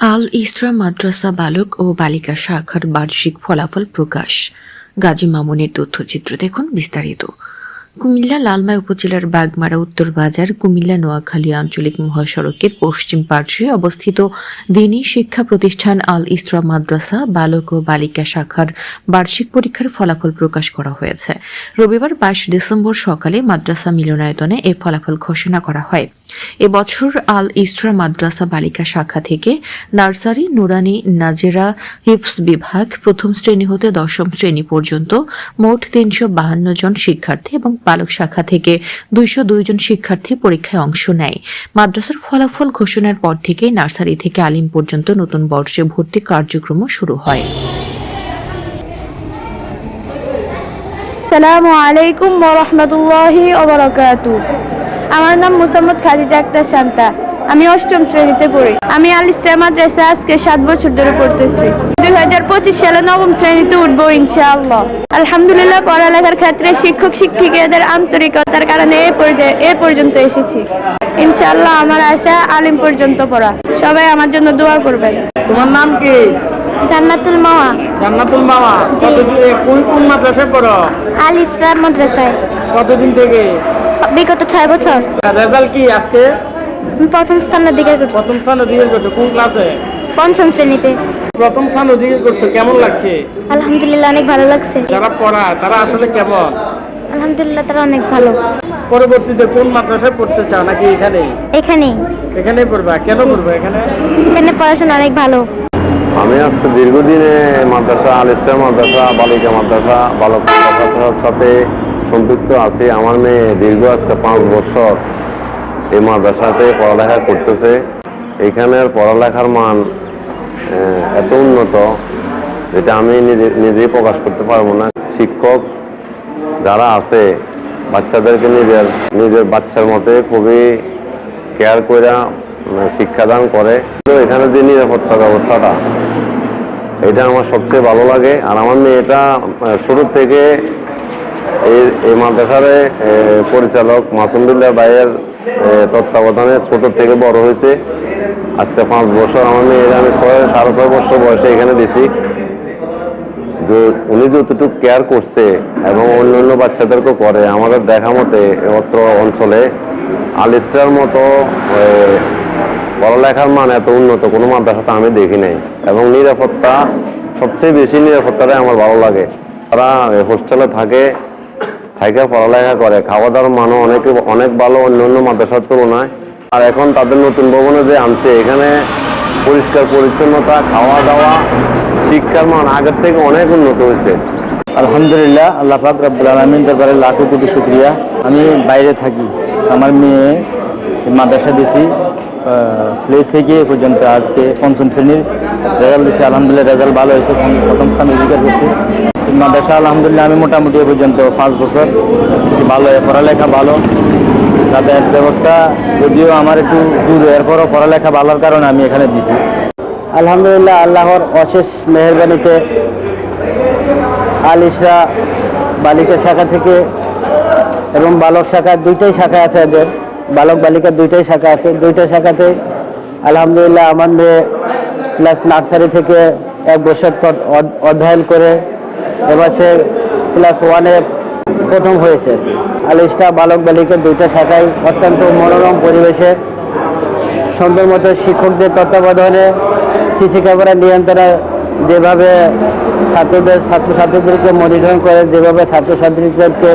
আল ইসরা মাদ্রাসা বালক ও বালিকা শাখার বার্ষিক ফলাফল প্রকাশ। গাজী মামুনের তথ্যচিত্র দেখুন বিস্তারিত। কুমিল্লা লালমাই উপজেলার বাগমারা উত্তর বাজার, কুমিল্লা নোয়াখালী আঞ্চলিক মহাসড়কের পশ্চিম পার্শ্বে অবস্থিত দিনী শিক্ষা প্রতিষ্ঠান আল ইসরা মাদ্রাসা বালক ও বালিকা শাখার বার্ষিক পরীক্ষার ফলাফল প্রকাশ করা হয়েছে। রবিবার বাইশ ডিসেম্বর সকালে মাদ্রাসা মিলনায়তনে এ ফলাফল ঘোষণা করা হয়। এবছর আল ইসরা মাদ্রাসা বালিকা শাখা থেকে নার্সারি, নুরানি, নাজেরা হিফস বিভাগ প্রথম শ্রেণি হতে দশম শ্রেণি পর্যন্ত মোট তিনশো বাহান্ন জন শিক্ষার্থী এবং বালক শাখা থেকে দুইশো দুই জন শিক্ষার্থী পরীক্ষায় অংশ নেয়। মাদ্রাসার ফলাফল ঘোষণার পর থেকে নার্সারি থেকে আলিম পর্যন্ত নতুন বর্ষে ভর্তি কার্যক্রম শুরু হয়। সালামু আলাইকুম ওরহমতুল্লাহি আমার নাম মুসাম্মদ খাদিজা আক্তার শান্তা। আমি অষ্টম শ্রেণীতে পড়ি। আমি আল ইসলাম মাদ্রাসা আজকে সাত বছর ধরে পড়তেছি। দুই হাজার পঁচিশ সালে নবম শ্রেণীতে উঠবো ইনশাআল্লাহ। আলহামদুলিল্লাহ পড়ালেখার ক্ষেত্রে শিক্ষক শিক্ষিকাদের আন্তরিকতার কারণে এ পর্যায়ে এ পর্যন্ত এসেছি। ইনশাআল্লাহ আমার আশা আলিম পর্যন্ত পড়া। সবাই আমার জন্য দোয়া করবেন। তোমার নাম কি? জান্নাতুল মাওয়া। জান্নাতুল মামা কতদিন কোন কোন মাদ্রাসায় পড়ো? আল ইসলাম মাদ্রাসায়। কতদিন থেকে? বিগত ছয় বছর। রেজাল্ট কি আজকে? প্রথম স্থানের দিকে প্রথম স্থান অধিকার করছ কোন ক্লাসে? পঞ্চম শ্রেণীতে। প্রথম স্থান অধিকার করছ কেমন লাগছে? আলহামদুলিল্লাহ অনেক ভালো লাগছে। যারা পড়া তারা আসলে কেমন? আলহামদুলিল্লাহ তারা অনেক ভালো। পরবর্তীতে কোন মাদ্রাসায় পড়তে চাও নাকি এখানে? এখানেই। এখানেই পড়বা কেন পড়বা এখানে? এখানে পড়াশোনা অনেক ভালো। আমি আজকে দীর্ঘদিনে মাদ্রাসা আল ইসলাম মাদ্রাসা বালিকা মাদ্রাসা বালক মাদ্রাসার সাথে সম্পৃক্ত আছি। আমার মেয়ে দীর্ঘ আজকে পাঁচ বছর এই মাদ্রাসাতে পড়ালেখা করতেছে। এখানের পড়ালেখার মান এত উন্নত যেটা আমি নিজে, নিজেই প্রকাশ করতে পারব না। শিক্ষক যারা আছে, বাচ্চাদেরকে নিজের নিজের বাচ্চার মতে খুবই কেয়ার করে শিক্ষাদান করে। তো এখানে যে নিরাপত্তা ব্যবস্থাটা, এটা আমার সবচেয়ে ভালো লাগে। আর আমার মেয়েটা ছোট থেকে এই এই মাদ্রাসারে পরিচালক মাসুমদুল্লাহ ভাইয়ের তত্ত্বাবধানে ছোট থেকে বড় হয়েছে। আজকে পাঁচ বছর আমার মেয়ের, আমি ছয়, সাড়ে ছয় বছর বয়সে এখানে দিছি। যে উনি যতটুকু কেয়ার করছে এবং অন্য অন্য বাচ্চাদেরকেও করে, আমাদের দেখা মতে অত্র অঞ্চলে আলিস্টার মতো পড়ালেখার মান এত উন্নত কোনো মাদ্রাসাতে আমি দেখি নাই। এবং নিরাপত্তা, সবচেয়ে বেশি নিরাপত্তাটাই আমার ভালো লাগে। তারা হোস্টেলে থাকে থাকে পড়ালেখা করে খাওয়া দাওয়ার মানও অনেক অনেক ভালো, অন্য অন্য মাদ্রাসার তুলনায়। আর এখন তাদের নতুন ভবনে যে আনছে, এখানে পরিষ্কার পরিচ্ছন্নতা খাওয়া দাওয়া শিক্ষার মান আগের থেকে অনেক উন্নত হয়েছে। আলহামদুলিল্লাহ, আল্লাহ পাক রব্বুল আলমিন লাখো কোটি শুক্রিয়া। আমি বাইরে থাকি, আমার মেয়ে মাদ্রাসা দিছি প্লে থেকে এ পর্যন্ত, আজকে পঞ্চম শ্রেণির রেজাল্ট দিছি, আলহামদুলিল্লাহ, রেজাল্ট ভালো হয়েছে, প্রথম স্থান অধিকার এই মাদ্রাসা আলহামদুলিল্লাহ আমি মোটামুটি এ পর্যন্ত পাঁচ বছর ভালো পড়ালেখা ভালো। যাতায়াত ব্যবস্থা যদিও আমার একটু দূর, এরপরও পড়ালেখা ভালোর কারণে আমি এখানে দিছি। আলহামদুলিল্লাহ আল্লাহর অশেষ মেহরবানিতে আল ইসরা বালিকা শাখা থেকে এবং বালক শাখা দুইটাই শাখা আছে এদের। বালক বালিকা দুইটাই শাখা আছে। দুইটা শাখাতে আলহামদুলিল্লাহ আমার মেয়ে ক্লাস নার্সারি থেকে এক বছর অধ্যয়ন করে এবার সে ক্লাস ওয়ানে প্রথম হয়েছে। আল ইসরা বালক বালিকা দুইটা শাখায় অত্যন্ত মনোরম পরিবেশে সুন্দর মতো শিক্ষকদের তত্ত্বাবধানে সিসি ক্যামেরা নিয়ন্ত্রণে যেভাবে ছাত্রদের, ছাত্রছাত্রীদেরকে মনিটরিং করে, যেভাবে ছাত্রছাত্রীদেরকে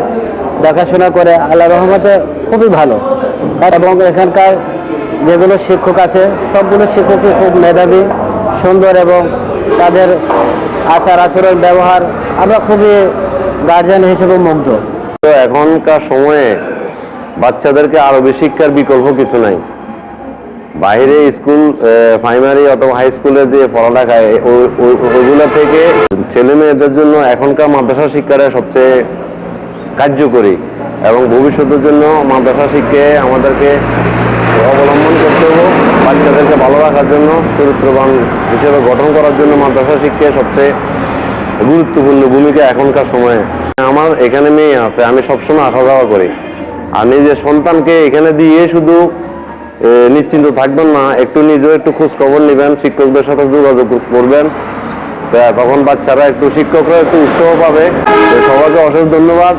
দেখাশোনা করে, আল্লাহ রহমতে খুবই ভালো। এবং এখানকার যেগুলো শিক্ষক আছে, সবগুলো শিক্ষকই খুব মেধাবী, সুন্দর এবং তাদের আচার আচরণ ব্যবহার আমরা খুবই গার্জিয়ান হিসেবে মুগ্ধ। তো এখনকার সময়ে বাচ্চাদেরকে আরবি শিক্ষার বিকল্প কিছু নাই। বাইরে স্কুল প্রাইমারি অথবা হাই স্কুলে যে পড়ালেখা ওইগুলো থেকে ছেলে মেয়েদের জন্য এখনকার মাদ্রাসা শিক্ষাটা সবচেয়ে কার্যকরী এবং ভবিষ্যতের জন্য মাদ্রাসা শিক্ষায় আমাদেরকে অবলম্বন করতে হবে, বাচ্চাদেরকে ভালো রাখার জন্য, চরিত্রবান হিসেবে গঠন করার জন্য মাদ্রাসা শিক্ষায় সবচেয়ে গুরুত্বপূর্ণ ভূমিকা এখনকার সময়ে। আমার এখানে মেয়ে আছে, আমি সবসময় আসা যাওয়া করি। আর নিজের সন্তানকে এখানে দিয়ে শুধু নিশ্চিন্ত থাকবেন না, একটু নিজেও একটু খোঁজ খবর নেবেন, শিক্ষকদের সাথে যোগাযোগ করবেন। তখন বাচ্চারা একটু শিক্ষকরা একটু উৎসাহ পাবে। সবাইকে অশেষ ধন্যবাদ।